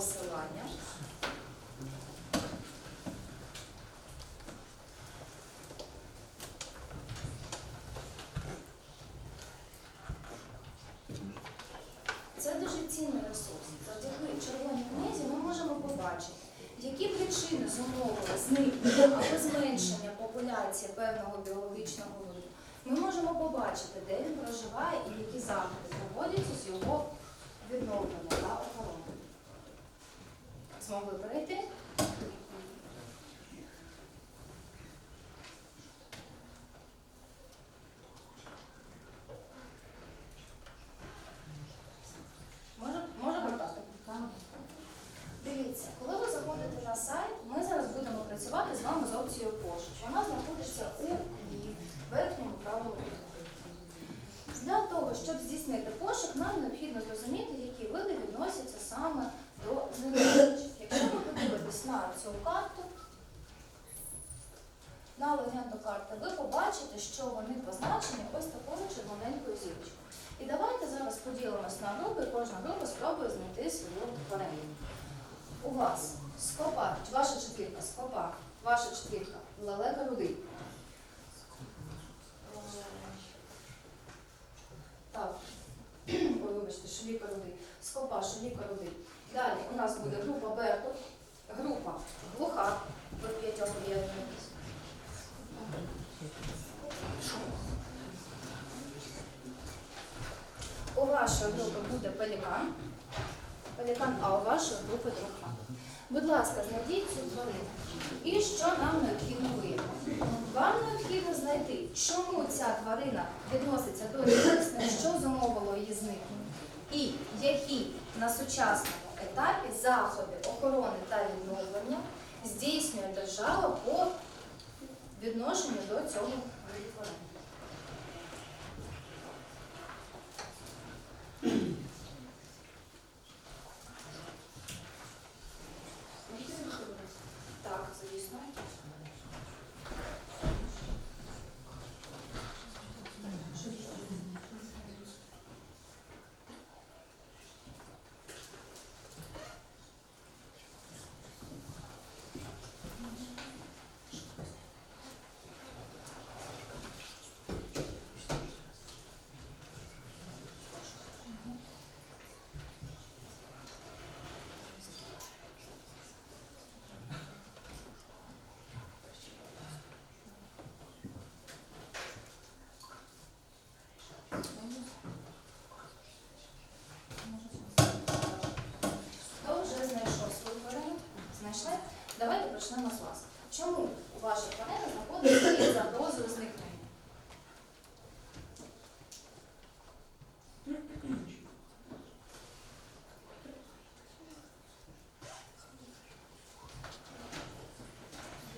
посиланням. Це дуже цінний ресурс. Завдяки червоній книзі ми можемо побачити, які причини зумовили зникнення або зменшення популяції певного біологічного виду. Ми можемо побачити, де він проживає і які заходи проводяться з його відновлення та охорони. Змогли перейти? Може, може? Дивіться, коли ви заходите на сайт, ми зараз будемо працювати з вами з опцією пошук. Вона знаходиться у верхньому правому кутку. Для того, щоб здійснити пошук, нам необхідно зрозуміти, які види відносяться саме до зеленчих. Якщо ви подивитесь на цю карту, на легенду карти, ви побачите, що вони позначені ось такою червоненькою зірочкою. І давайте зараз поділимось на і кожна група спробує знайти свою тварину. У вас скопа, ваша четвірка скопа, ваша четвірка лелека рудий. Так. Ой, вибачте, шуліка рудий. Скопа, шуліка рудий. Далі у нас буде група Беркут, група глуха, п'ятьох об'єднуєтесь. У вашої групи буде пелікан. Пелікан, а у вашої групи друга. Будь ласка, знайдіть цю тварину. І що нам необхідно виявити? Вам необхідно знайти, чому ця тварина відноситься до рідкісних, що зумовило її зникнення, і які на сучасному етапі заходи охорони та відновлення здійснює держава по відношенню до цього виду тварин. Так, звісно. Хто вже знайшов свою тварину? Знайшли? Давайте почнемо з вас. Чому у тварина знаходиться під загрозою зникнення?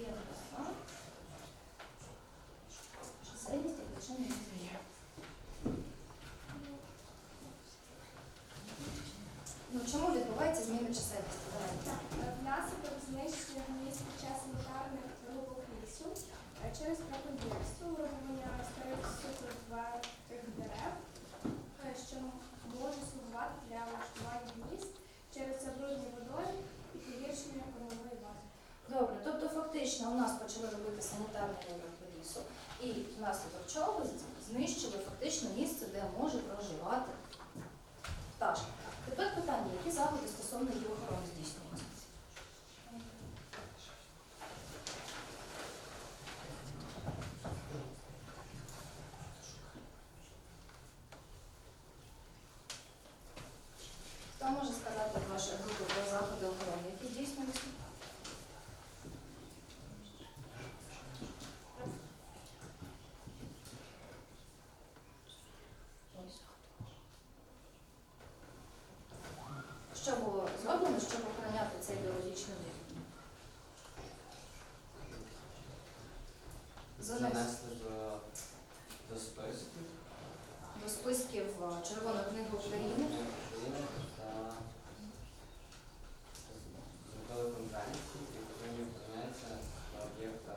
Є така. Чисельність і причини зникнення. Ну, чому відбувається зміна чисельності? Давайте. Внаслідок знищення під час санітарних рубок лісу е, через краподільство, вирубування старих сухих дерев, е, що може слугувати для влаштування міст через забруднення водою і погіршення кормової бази. Добре, тобто фактично у нас почали робити санітарний ринок лісу, і внаслідок чого знищили фактично місце, де може проживати пташка. Тепер питання, які заходи стосовно її охорони здійснюються? Хто може сказати з вашої групи про заходи охорони, які здійснюються? Що було зроблено, щоб охороняти цей біологічний вид? Занес Занесли до, до списків до списків е, Червоної книги України. України та зробили конвенцію і повинні охороняться на об'єктах.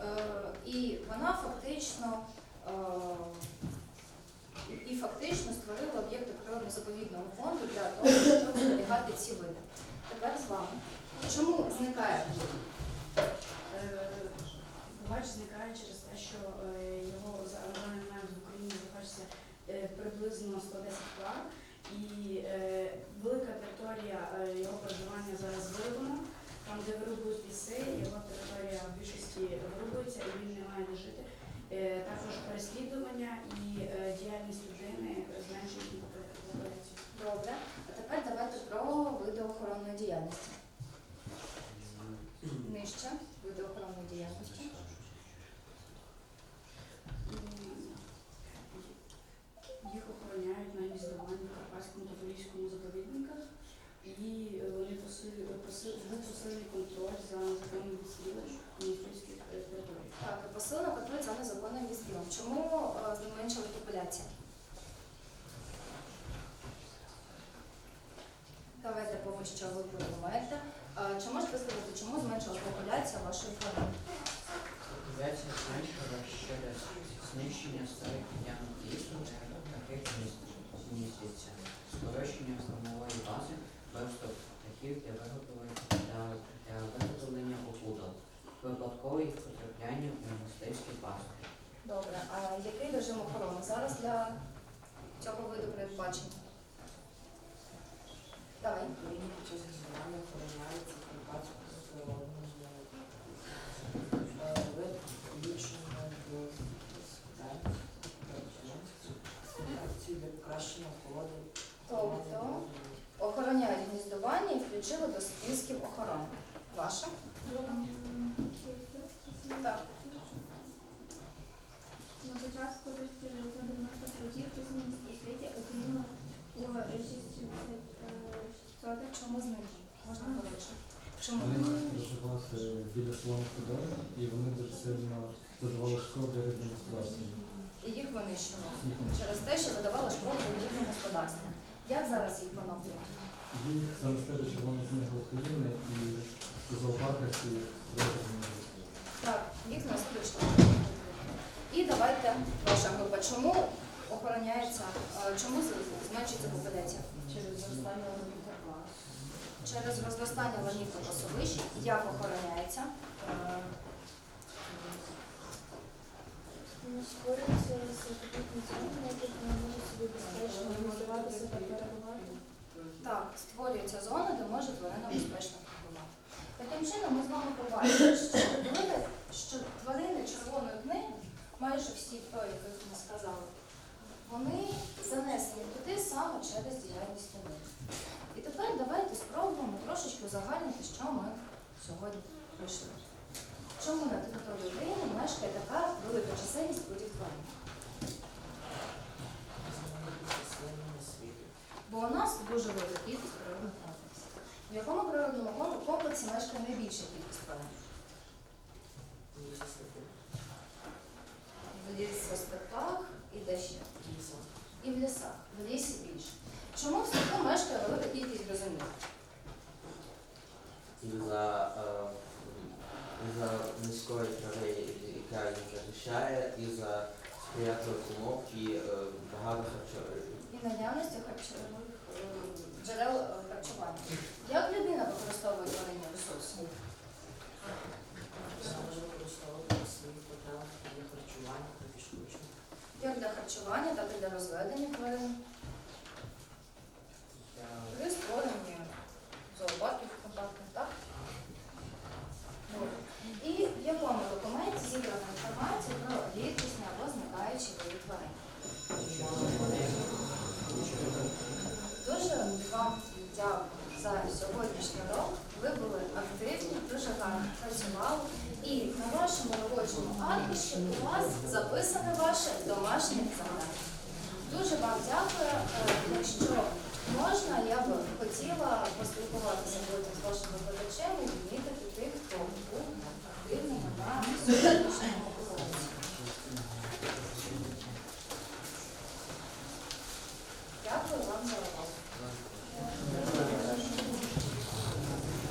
Е, І вона фактично е, і фактично створили об'єкти природно-заповідного фонду для того, щоб зберігати ці види. Тепер з вами. Чому зникає Е, Багач зникає через те, що е, його за момент в Україні знаходиться е, приблизно 110 пар, і велика територія його проживання зараз вирубана. Там, де вирубують ліси, його територія в більшості вирубується і він не має де жити. Також переслідування і діяльність людини зменшують добре? А тепер давайте про види охоронної діяльності. Нижче види охоронної діяльності. Їх охороняють на гніздуванні в Карпатському та Поліському заповідниках, і е, вони був контроль за законним відстрілом міністерських територій. Так, посилено контроль за незаконним відстрілом. Чому е, зменшила популяція? Давайте поки що ви подумаєте. Е, Чи можете сказати, чому зменшилась популяція вашої тварини? Популяція зменшила через знищення старих ділянок лісу, таких міститься, скорочення кормової бази, виросток птахів для виготовлення для, виготовлення опудал, випадкове їх потрапляння у мисливські пастки. Добре, а який режим охорони зараз для цього виду передбачення? Час існування охороняється Карпатського природного вид включено до акції для покращення охорони. Тобто охороняють гніздування і включили до списків охорони. Ваша? Так. 600 Чому зникли? Можна коротше. Чому? Вони проживали біля свого худоби і вони дуже сильно задавали шкоду для рибного господарства. І їх винищили через те, що видавали шкоду їхньому господарству. Як зараз їх поновлюють? Їх замістили червону книгу України і у зоопарках і виробили. Так, їх не включно. І давайте ваша група. Чому охороняється, е, чому з- зменшується популяція? Через зростання. Через розростання ланів та пасовищ, як охороняється? Створюється зони, на яких ми можемо собі безпечно та перебувати. Так, створюється зона, де може тварина безпечно перебувати. Таким чином ми з вами побачили, що тварини, червоної книги, майже всі про яких ми сказали, вони занесені туди саме через діяльність людей. І тепер давайте спробуємо трошечки узагальнити, що ми сьогодні пройшли. Чому на території України мешкає така велика чисельність видів тварин? Бо у нас дуже велика кількість природних комплексів. В якому природному комплексі мешкає найбільша кількість тварин? В лісостепах і де ще? І в лісах. В лісі більше. Чому в степу мешкає велика кількість гризунів? Із-за е, із-за низької трави, яка їх захищає, із-за сприятливих умов і е, багато харчових. І наявності харчових е, джерел харчування. Як людина використовує тваринні ресурси? Вона може використовувати свої потреби для харчування та підштучно. Як для харчування, так і для розведення тварин. При створенні зоопарків компактних, так? І в якому документі зібрана інформація про рідкісні або зникаючі види тварин? Дуже вам дякую за сьогоднішній урок. Ви були активні, дуже гарно працювали. І на вашому робочому аркуші у вас записане ваше домашнє завдання. Дуже вам дякую. що Якщо можна, я б хотіла поспілкуватися